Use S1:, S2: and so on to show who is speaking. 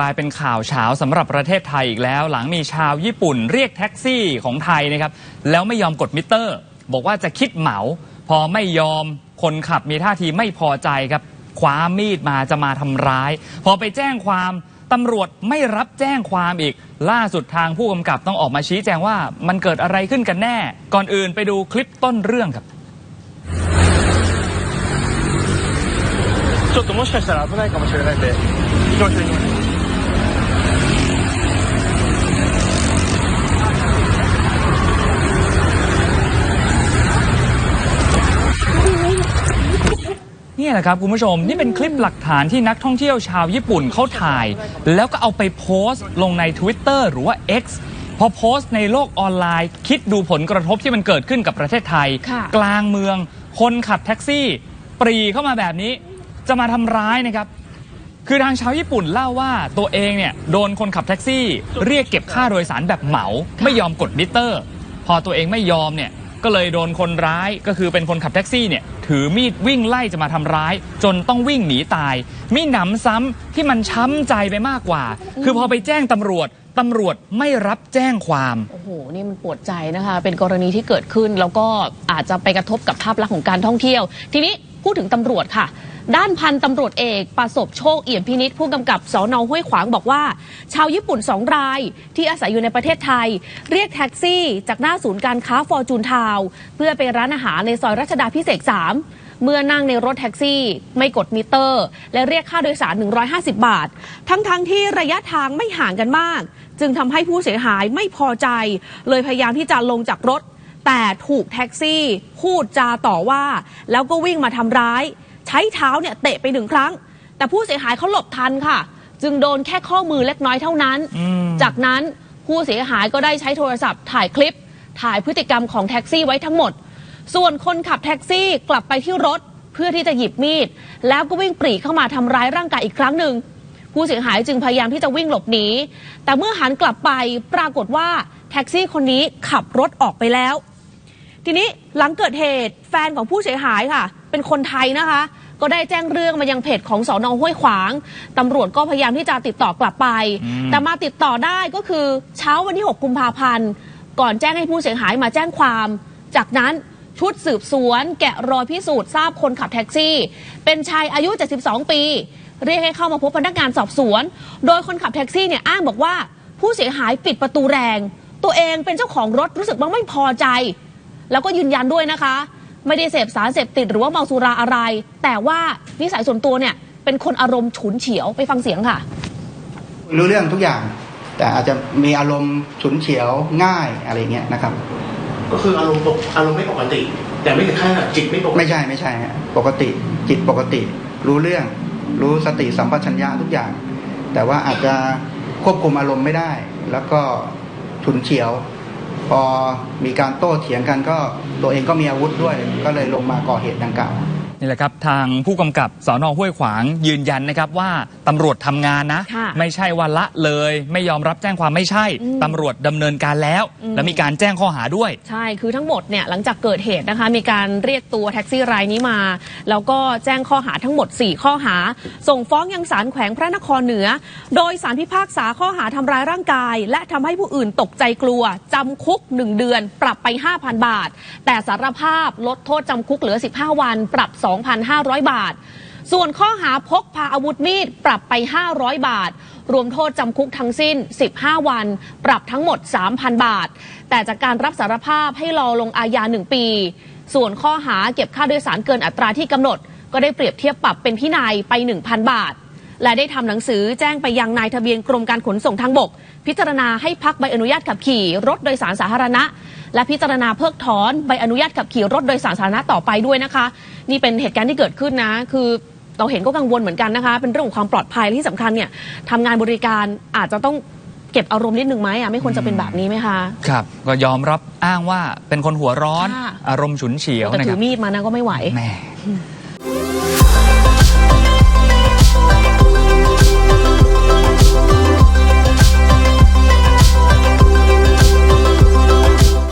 S1: กลายเป็นข่าวเช้าสำหรับประเทศไทยอีกแล้ว หลังมีชาวญี่ปุ่นเรียกแท็กซี่ของไทยนะครับ แล้วไม่ยอมกดมิเตอร์ บอกว่าจะคิดเหมา พอไม่ยอมคนขับมีท่าทีไม่พอใจครับ คว้ามีดมาจะมาทำร้าย พอไปแจ้งความตำรวจไม่รับแจ้งความอีก ล่าสุดทางผู้กำกับต้องออกมาชี้แจงว่ามันเกิดอะไรขึ้นกันแน่ ก่อนอื่นไปดูคลิปต้นเรื่องครับ
S2: ちょっともしかしたら危ないかもしれないんで、行きましょう行きましょう。
S1: นี่แหละครับคุณผู้ชมนี่เป็นคลิปหลักฐานที่นักท่องเที่ยวชาวญี่ปุ่นเขาถ่าย แล้วก็เอาไปโพสต์ลงใน Twitter หรือว่า X พอโพสต์ในโลกออนไลน์ คิดดูผลกระทบที่มันเกิดขึ้นกับประเทศไทย
S3: ค่ะ
S1: กลางเมือง คนขับแท็กซี่ ปรีเข้ามาแบบนี้ จะมาทำร้ายนะครับ คือทางชาวญี่ปุ่นเล่าว่าตัวเองเนี่ยโดนคนขับแท็กซี่ เรียกเก็บค่าโดยสารแบบเหมา ไม่ยอมกดมิเตอร์ พอตัวเองไม่ยอมเนี่ย ก็เลยโดนคนร้ายก็คือเป็นคนขับแท็กซี่เนี่ยถือมีดวิ่งไล่จะมาทำร้าย จนต้องวิ่งหนีตาย มีหนำซ้ำที่มันช้ำใจไปมากกว่า คือพอไปแจ้งตำรวจตำรวจไม่รับแจ้งความ
S3: โอ้โห นี่มันปวดใจนะคะ เป็นกรณีที่เกิดขึ้นแล้วก็อาจจะไปกระทบกับภาพลักษณ์ของการท่องเที่ยว ทีนี้พูดถึงตำรวจค่ะ ด้านพันตำรวจเอกประสบโชคเอี่ยมพินิษผู้กำกับสอนอห้วยขวางบอกว่า ชาวญี่ปุ่นสองรายที่อาศัยอยู่ในประเทศไทย เรียกแท็กซี่จากหน้าศูนย์การค้าฟอร์จูนทาวเพื่อไปร้านอาหารในซอยรัชดาพิเศษก3เมื่อนั่งในรถแท็กซี่ ไม่กดมิเตอร์ และเรียกค่าโดยสาร 150 บาท ทั้งๆทที่ระยะทางไม่ห่างกันมาก จึงทำให้ผู้เสียหายไม่พอใจ เลยพยายามที่จะลงจากรถ แต่ถูกแท็กซี่ พูดจาต่อว่า แล้วก็วิ่งมาทำร้าย ใช้เท้าเนี่ยเตะไปหนึ่งครั้ง แต่ผู้เสียหายเขาหลบทันค่ะ จึงโดนแค่ข้อมือเล็กน้อยเท่านั้น
S1: อืม
S3: จากนั้นผู้เสียหายก็ได้ใช้โทรศัพท์ถ่ายคลิป ถ่ายพฤติกรรมของแท็กซี่ไว้ทั้งหมด ส่วนคนขับแท็กซี่กลับไปที่รถเพื่อที่จะหยิบมีด แล้วก็วิ่งปรีเข้ามาทำร้ายร่างกายอีกครั้งหนึ่งผู้เสียหายจึงพยายามที่จะวิ่งหลบหนีแต่เมื่อหันกลับไปปรากฏว่าแท็กซี่คนนี้ขับรถออกไปแล้ว ทีนี้หลังเกิดเหตุแฟนของผู้เสียหายค่ะ เป็นคนไทยนะคะ ก็ได้แจ้งเรื่องมายังเพจของสอนอห้วยขวางตำรวจก็พยายามที่จะติดต่อกลับไป
S1: อืม
S3: แต่มาติดต่อได้ก็คือเช้าวันที่ 6 กุมภาพันธ์ ก่อนแจ้งให้ผู้เสียหายมาแจ้งความ จากนั้นชุดสืบสวนแกะรอยพิสูจน์ทราบคนขับแท็กซี่ เป็นชายอายุ 72 ปี เรียกให้เข้ามาพบพนักงานสอบสวน โดยคนขับแท็กซี่เนี่ยอ้างบอกว่า ผู้เสียหายปิดประตูแรง ตัวเองเป็นเจ้าของรถรู้สึกว่าไม่พอใจ แล้วก็ยืนยันด้วยนะคะ ไม่ได้เสพสารเสพติดหรือว่าเมาสุราอะไร แต่ว่านิสัยส่วนตัวเนี่ย เป็นคนอารมณ์ฉุนเฉียวไปฟังเสียงค่ะ
S4: รู้เรื่องทุกอย่าง แต่อาจจะมีอารมณ์ฉุนเฉียวง่ายอะไรเงี้ยนะครับ
S5: ก็คืออารมณ์ปกอารมณ์ไม่ปกติ แต่ไม่ถึงขั้นแบบจิตไม่ปกติ
S4: ไม่ใช่ไม่ใช่ฮะปกติจิตปกติ รู้เรื่อง รู้สติสัมปชัญญะทุกอย่าง แต่ว่าอาจจะควบคุมอารมณ์ไม่ได้ แล้วก็ฉุนเฉียว พอมีการโต้เถียงกันก็ตัวเองก็มีอาวุธด้วย ก็เลยลงมาก่อเหตุดังกล่าว
S1: นี่แหละครับทางผู้กำกับสอนอห้วยขวางยืนยันนะครับว่าตำรวจทำงานนะ
S3: ค่ะ
S1: ไม่ใช่ว่าละเลย ไม่ยอมรับแจ้งความไม่ใช่
S3: อืม
S1: ตำรวจดำเนินการแล้ว
S3: อืม
S1: และมีการแจ้งข้อหาด้วย
S3: ใช่คือทั้งหมดเนี่ยหลังจากเกิดเหตุนะคะ มีการเรียกตัวแท็กซี่รายนี้มา แล้วก็แจ้งข้อหาทั้งหมด 4 ข้อหา ส่งฟ้องยังศาลแขวงพระนครเหนือ โดยสารพิพากษาข้อหาทำร้ายร่างกาย และทำให้ผู้อื่นตกใจกลัวจำคุก 1 เดือน ปรับไป 5,000 บาท แต่สารภาพลดโทษจำคุกเหลือ 15 วันปรับ2,500 บาท ส่วนข้อหาพกพาอาวุธมีดปรับไป 500 บาท รวมโทษจำคุกทั้งสิ้น 15 วัน ปรับทั้งหมด 3,000 บาท แต่จากการรับสารภาพให้รอลงอาญา 1 ปี ส่วนข้อหาเก็บค่าโดยสารเกินอัตราที่กำหนด ก็ได้เปรียบเทียบปรับเป็นพินัยไป 1,000 บาท และได้ทำหนังสือแจ้งไปยังนายทะเบียนกรมการขนส่งทางบก พิจารณาให้พักใบอนุญาตขับขี่รถโดยสารสาธารณะ และพิจารณาเพิกถอนใบอนุญาตขับขี่รถโดยสารสาธารณะต่อไปด้วยนะคะ นี่เป็นเหตุการณ์ที่เกิดขึ้นนะ คือเราเห็นก็กังวลเหมือนกันนะคะ เป็นเรื่องของความปลอดภัยและที่สำคัญเนี่ยทำงานบริการอาจจะต้องเก็บอารมณ์นิดนึงไหมอะไม่ควรจะเป็นแบบนี้ไหมคะ
S1: ครับ ก็ยอมรับอ้างว่าเป็นคนหัวร้อน
S3: ค่ะ
S1: อารมณ์ฉุนเฉียว
S3: แต่
S1: นะค
S3: ถื
S1: รับ
S3: อมีดมานะก็ไม่ไหว
S1: แหม่